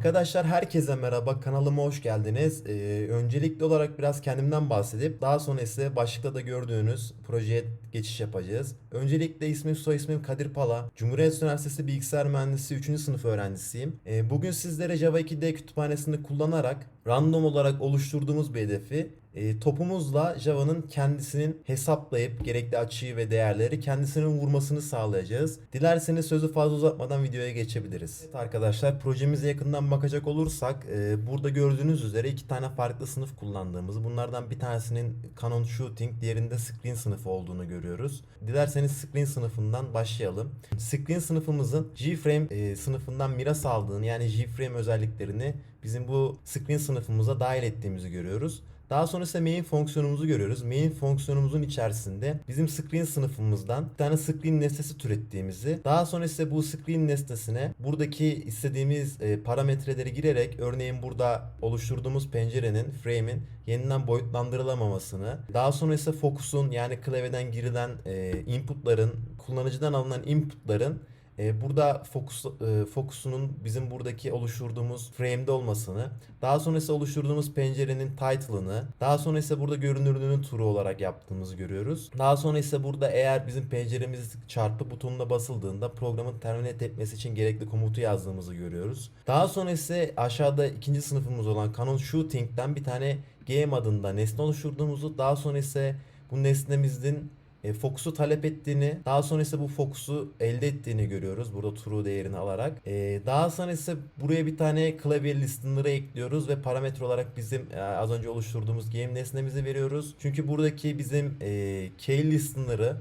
Arkadaşlar herkese merhaba kanalıma hoş geldiniz. Ee, öncelikli olarak biraz kendimden bahsedip daha sonra ise başlıkta da gördüğünüz projeye geçiş yapacağız. Öncelikle ismim soy ismim Kadir Pala. Cumhuriyet Üniversitesi Bilgisayar Mühendisi 3. sınıf öğrencisiyim. Ee, bugün sizlere Java 2D kütüphanesini kullanarak random olarak oluşturduğumuz bir hedefi e, topumuzla Java'nın kendisinin hesaplayıp gerekli açıyı ve değerleri kendisinin vurmasını sağlayacağız. Dilerseniz sözü fazla uzatmadan videoya geçebiliriz. Evet arkadaşlar projemize yakından bakacak olursak e, burada gördüğünüz üzere iki tane farklı sınıf kullandığımızı bunlardan bir tanesinin Canon Shooting diğerinde Screen sınıfı olduğunu görüyoruz. Dilerseniz Screen sınıfından başlayalım. Screen sınıfımızın G-Frame e, sınıfından miras aldığını yani G-Frame özelliklerini bizim bu Screen sınıfımıza dahil ettiğimizi görüyoruz. Daha sonra ise main fonksiyonumuzu görüyoruz. Main fonksiyonumuzun içerisinde bizim screen sınıfımızdan bir tane screen nesnesi türettiğimizi, daha sonra ise bu screen nesnesine buradaki istediğimiz e, parametreleri girerek örneğin burada oluşturduğumuz pencerenin, frame'in yeniden boyutlandırılamamasını, daha sonra ise fokusun yani klavyeden girilen e, inputların, kullanıcıdan alınan inputların e, burada fokus e, fokusunun bizim buradaki oluşturduğumuz frame'de olmasını, daha sonra ise oluşturduğumuz pencerenin title'ını, daha sonra ise burada görünürlüğünü turu olarak yaptığımızı görüyoruz. Daha sonra ise burada eğer bizim penceremiz çarpı butonuna basıldığında programın terminate etmesi için gerekli komutu yazdığımızı görüyoruz. Daha sonra ise aşağıda ikinci sınıfımız olan Canon Shooting'den bir tane game adında nesne oluşturduğumuzu, daha sonra ise bu nesnemizin e, fokusu talep ettiğini, daha sonra ise bu fokusu elde ettiğini görüyoruz. Burada true değerini alarak. E, daha sonra ise buraya bir tane klavye listener'ı ekliyoruz ve parametre olarak bizim e, az önce oluşturduğumuz game nesnemizi veriyoruz. Çünkü buradaki bizim e, key listener'ı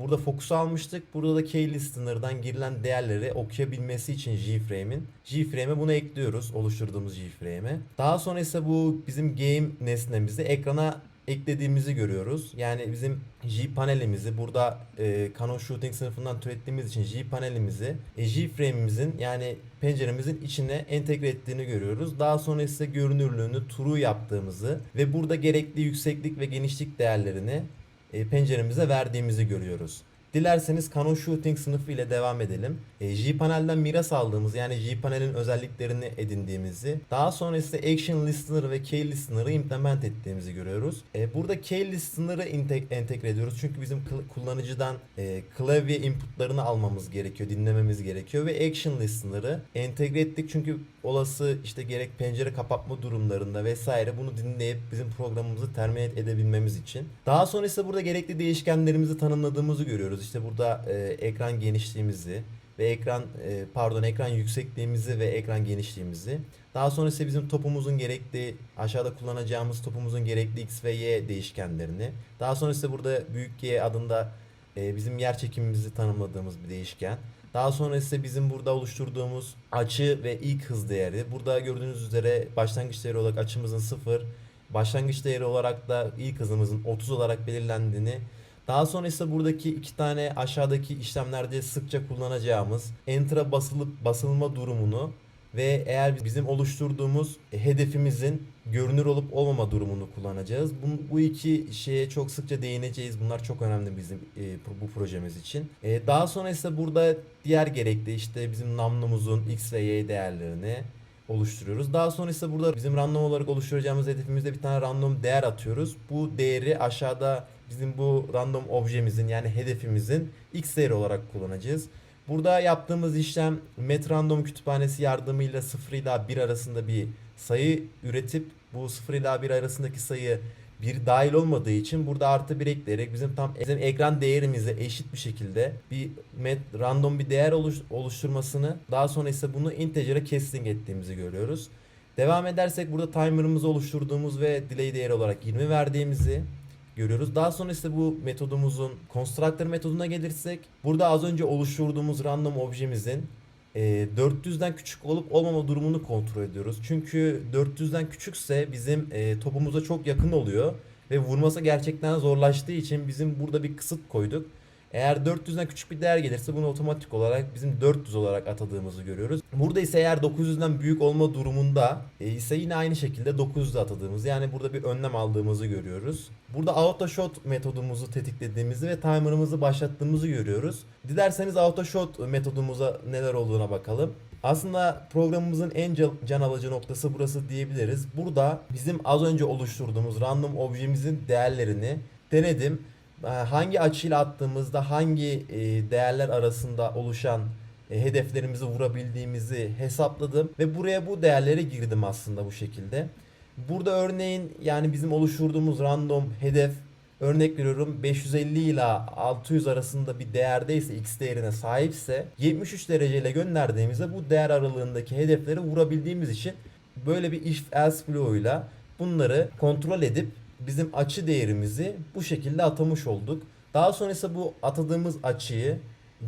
Burada fokusu almıştık. Burada da key listener'dan girilen değerleri okuyabilmesi için G-Frame'in G-Frame'e bunu ekliyoruz. Oluşturduğumuz G-Frame'e. Daha sonra ise bu bizim game nesnemizi ekrana eklediğimizi görüyoruz. Yani bizim G panelimizi burada e, Canon Shooting sınıfından türettiğimiz için G panelimizi e, G frame'imizin yani penceremizin içine entegre ettiğini görüyoruz. Daha sonra ise görünürlüğünü true yaptığımızı ve burada gerekli yükseklik ve genişlik değerlerini e, penceremize verdiğimizi görüyoruz. Dilerseniz Canon Shooting sınıfı ile devam edelim. E, G-Panel'den miras aldığımız yani G-Panel'in özelliklerini edindiğimizi, daha sonra ise Action Listener ve Key Listener'ı implement ettiğimizi görüyoruz. E, burada Key Listener'ı entegre ediyoruz çünkü bizim kullanıcıdan e, klavye inputlarını almamız gerekiyor, dinlememiz gerekiyor ve Action Listener'ı entegre ettik çünkü olası işte gerek pencere kapatma durumlarında vesaire bunu dinleyip bizim programımızı terminate edebilmemiz için. Daha sonra ise burada gerekli değişkenlerimizi tanımladığımızı görüyoruz. İşte burada e, ekran genişliğimizi ve ekran e, pardon ekran yüksekliğimizi ve ekran genişliğimizi. Daha sonra ise bizim topumuzun gerekli aşağıda kullanacağımız topumuzun gerekli x ve y değişkenlerini. Daha sonra ise burada büyük y adında e, bizim yer çekimimizi tanımladığımız bir değişken. Daha sonra ise bizim burada oluşturduğumuz açı ve ilk hız değeri. Burada gördüğünüz üzere başlangıç değeri olarak açımızın 0, başlangıç değeri olarak da ilk hızımızın 30 olarak belirlendiğini daha sonra ise buradaki iki tane aşağıdaki işlemlerde sıkça kullanacağımız enter'a basılıp basılma durumunu ve eğer bizim oluşturduğumuz hedefimizin görünür olup olmama durumunu kullanacağız. Bu, bu iki şeye çok sıkça değineceğiz. Bunlar çok önemli bizim e, bu projemiz için. E, daha sonra ise burada diğer gerekli işte bizim namlumuzun x ve y değerlerini oluşturuyoruz. Daha sonra ise burada bizim random olarak oluşturacağımız hedefimizde bir tane random değer atıyoruz. Bu değeri aşağıda bizim bu random objemizin yani hedefimizin x değeri olarak kullanacağız. Burada yaptığımız işlem metrandom kütüphanesi yardımıyla 0 ile 1 arasında bir sayı üretip bu 0 ile 1 arasındaki sayı bir dahil olmadığı için burada artı bir ekleyerek bizim tam bizim ekran değerimize eşit bir şekilde bir met, random bir değer oluş, oluşturmasını daha sonra ise bunu integer'e casting ettiğimizi görüyoruz. Devam edersek burada timer'ımızı oluşturduğumuz ve delay değeri olarak 20 verdiğimizi görüyoruz. Daha sonra ise bu metodumuzun constructor metoduna gelirsek burada az önce oluşturduğumuz random objemizin e, 400'den küçük olup olmama durumunu kontrol ediyoruz. Çünkü 400'den küçükse bizim e, topumuza çok yakın oluyor ve vurması gerçekten zorlaştığı için bizim burada bir kısıt koyduk. Eğer 400'den küçük bir değer gelirse bunu otomatik olarak bizim 400 olarak atadığımızı görüyoruz. Burada ise eğer 900'den büyük olma durumunda e, ise yine aynı şekilde 900'de atadığımız yani burada bir önlem aldığımızı görüyoruz. Burada auto shot metodumuzu tetiklediğimizi ve timer'ımızı başlattığımızı görüyoruz. Dilerseniz auto shot metodumuza neler olduğuna bakalım. Aslında programımızın en can alıcı noktası burası diyebiliriz. Burada bizim az önce oluşturduğumuz random objemizin değerlerini denedim. Hangi açıyla attığımızda hangi e, değerler arasında oluşan e, hedeflerimizi vurabildiğimizi hesapladım ve buraya bu değerleri girdim aslında bu şekilde. Burada örneğin yani bizim oluşturduğumuz random hedef örnek veriyorum 550 ile 600 arasında bir değerdeyse x değerine sahipse 73 dereceyle gönderdiğimizde bu değer aralığındaki hedefleri vurabildiğimiz için böyle bir if else bloğuyla bunları kontrol edip bizim açı değerimizi bu şekilde atamış olduk. Daha sonra ise bu atadığımız açıyı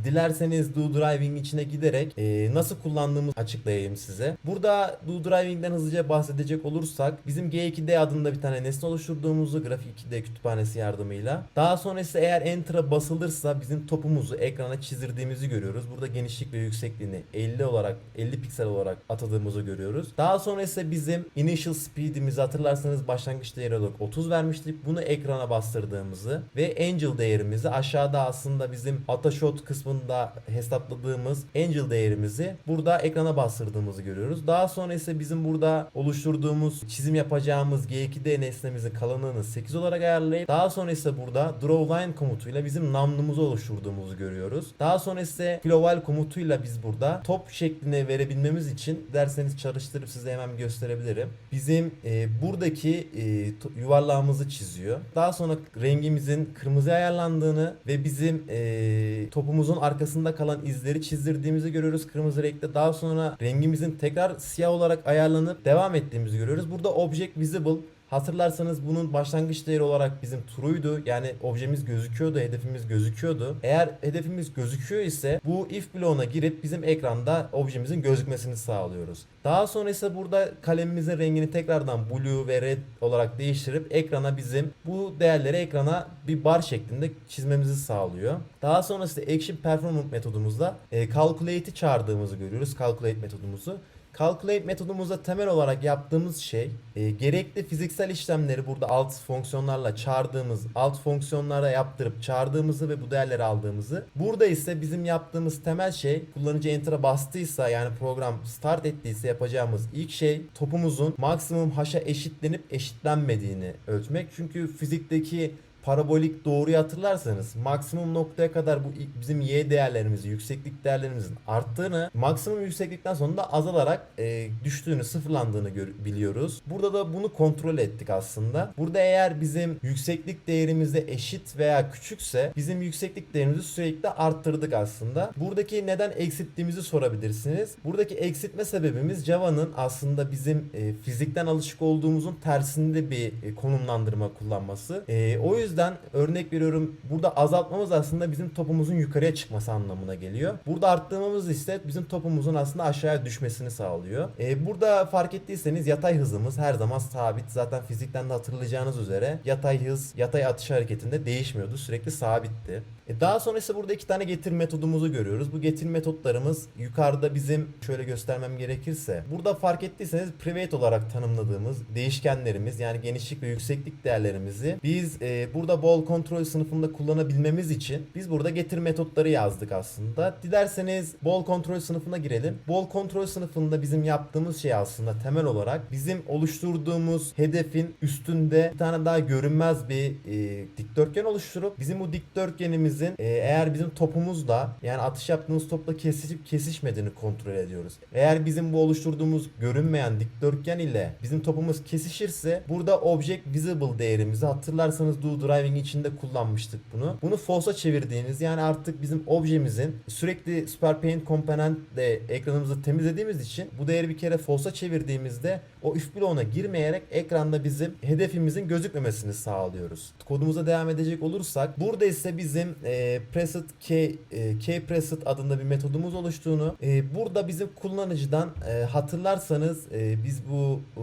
dilerseniz do driving içine giderek e, nasıl kullandığımızı açıklayayım size. Burada do driving'den hızlıca bahsedecek olursak bizim G2D adında bir tane nesne oluşturduğumuzu grafik 2D kütüphanesi yardımıyla. Daha sonra eğer enter'a basılırsa bizim topumuzu ekrana çizdirdiğimizi görüyoruz. Burada genişlik ve yüksekliğini 50 olarak 50 piksel olarak atadığımızı görüyoruz. Daha sonra ise bizim initial speed'imizi hatırlarsanız başlangıç değeri olarak 30 vermiştik. Bunu ekrana bastırdığımızı ve angel değerimizi aşağıda aslında bizim Atashot kısmında hesapladığımız angel değerimizi burada ekrana bastırdığımızı görüyoruz. Daha sonra ise bizim burada oluşturduğumuz çizim yapacağımız G2D nesnemizin kalınlığını 8 olarak ayarlayıp daha sonra ise burada draw line komutuyla bizim namlumuzu oluşturduğumuzu görüyoruz. Daha sonra ise global komutuyla biz burada top şeklini verebilmemiz için derseniz çalıştırıp size hemen gösterebilirim. Bizim e, buradaki e, yuvarlağımızı çiziyor. Daha sonra rengimizin kırmızı ayarlandığını ve bizim e, topumuzun arkasında kalan izleri çizdirdiğimizi görüyoruz kırmızı renkte. Daha sonra rengimizin tekrar siyah olarak ayarlanıp devam ettiğimizi görüyoruz. Burada object visible Hatırlarsanız bunun başlangıç değeri olarak bizim true'ydu. Yani objemiz gözüküyordu, hedefimiz gözüküyordu. Eğer hedefimiz gözüküyor ise bu if bloğuna girip bizim ekranda objemizin gözükmesini sağlıyoruz. Daha sonra ise burada kalemimizin rengini tekrardan blue ve red olarak değiştirip ekrana bizim bu değerleri ekrana bir bar şeklinde çizmemizi sağlıyor. Daha sonra ise action performance metodumuzda e, calculate'i çağırdığımızı görüyoruz. Calculate metodumuzu. Calculate metodumuzda temel olarak yaptığımız şey e, gerekli fiziksel işlemleri burada alt fonksiyonlarla çağırdığımız, alt fonksiyonlara yaptırıp çağırdığımızı ve bu değerleri aldığımızı. Burada ise bizim yaptığımız temel şey kullanıcı enter'a bastıysa yani program start ettiyse yapacağımız ilk şey topumuzun maksimum haşa eşitlenip eşitlenmediğini ölçmek. Çünkü fizikteki parabolik doğruyu hatırlarsanız maksimum noktaya kadar bu bizim y değerlerimizi, yükseklik değerlerimizin arttığını, maksimum yükseklikten sonra da azalarak e, düştüğünü, sıfırlandığını biliyoruz. Burada da bunu kontrol ettik aslında. Burada eğer bizim yükseklik değerimizde eşit veya küçükse bizim yükseklik değerimizi sürekli arttırdık aslında. Buradaki neden eksilttiğimizi sorabilirsiniz. Buradaki eksiltme sebebimiz Java'nın aslında bizim e, fizikten alışık olduğumuzun tersinde bir e, konumlandırma kullanması. E, o yüzden örnek veriyorum burada azaltmamız aslında bizim topumuzun yukarıya çıkması anlamına geliyor. Burada arttırmamız ise bizim topumuzun aslında aşağıya düşmesini sağlıyor. E, burada fark ettiyseniz yatay hızımız her zaman sabit. Zaten fizikten de hatırlayacağınız üzere yatay hız yatay atış hareketinde değişmiyordu. Sürekli sabitti. E, daha sonra ise burada iki tane getir metodumuzu görüyoruz. Bu getir metotlarımız yukarıda bizim şöyle göstermem gerekirse burada fark ettiyseniz private olarak tanımladığımız değişkenlerimiz yani genişlik ve yükseklik değerlerimizi biz e, burada ball control sınıfında kullanabilmemiz için biz burada getir metotları yazdık aslında. Dilerseniz ball control sınıfına girelim. Ball control sınıfında bizim yaptığımız şey aslında temel olarak bizim oluşturduğumuz hedefin üstünde bir tane daha görünmez bir e, dikdörtgen oluşturup bizim bu dikdörtgenimizin e, eğer bizim topumuzla yani atış yaptığımız topla kesişip kesişmediğini kontrol ediyoruz. Eğer bizim bu oluşturduğumuz görünmeyen dikdörtgen ile bizim topumuz kesişirse burada object visible değerimizi hatırlarsanız do driving içinde kullanmıştık bunu. Bunu false'a çevirdiğimiz yani artık bizim objemizin sürekli super paint komponentle ekranımızı temizlediğimiz için bu değeri bir kere false'a çevirdiğimizde o if bloğuna girmeyerek ekranda bizim hedefimizin gözükmemesini sağlıyoruz. Kodumuza devam edecek olursak burada ise bizim e, preset k, e, k preset adında bir metodumuz oluştuğunu e, burada bizim kullanıcıdan e, hatırlarsanız e, biz bu e,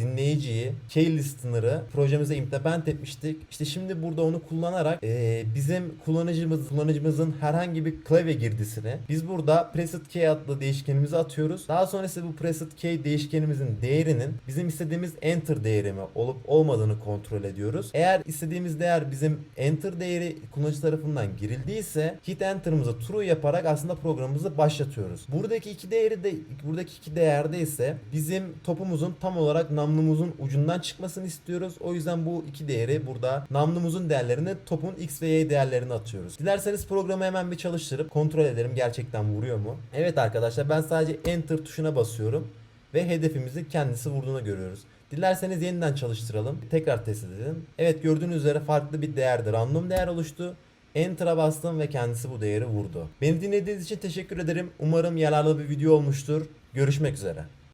dinleyiciyi, key listener'ı projemize implement etmiştik. İşte şimdi burada onu kullanarak e, bizim kullanıcımız kullanıcımızın herhangi bir klavye girdisini biz burada preset key adlı değişkenimize atıyoruz. Daha sonra bu preset key değişkenimizin değerinin bizim istediğimiz enter değeri mi olup olmadığını kontrol ediyoruz. Eğer istediğimiz değer bizim enter değeri kullanıcı tarafından girildiyse hit enter'ımıza true yaparak aslında programımızı başlatıyoruz. Buradaki iki değeri de buradaki iki değerde ise bizim topumuzun tam olarak namlumuzun ucundan çıkmasını istiyoruz. O yüzden bu iki değeri burada namlumuzun değerlerini topun x ve y değerlerini atıyoruz. Dilerseniz programı hemen bir çalıştırıp kontrol edelim gerçekten vuruyor mu? Evet arkadaşlar ben sadece enter tuşuna basıyorum ve hedefimizin kendisi vurduğunu görüyoruz. Dilerseniz yeniden çalıştıralım. Tekrar test edelim. Evet gördüğünüz üzere farklı bir değerde random değer oluştu. Enter'a bastım ve kendisi bu değeri vurdu. Beni dinlediğiniz için teşekkür ederim. Umarım yararlı bir video olmuştur. Görüşmek üzere.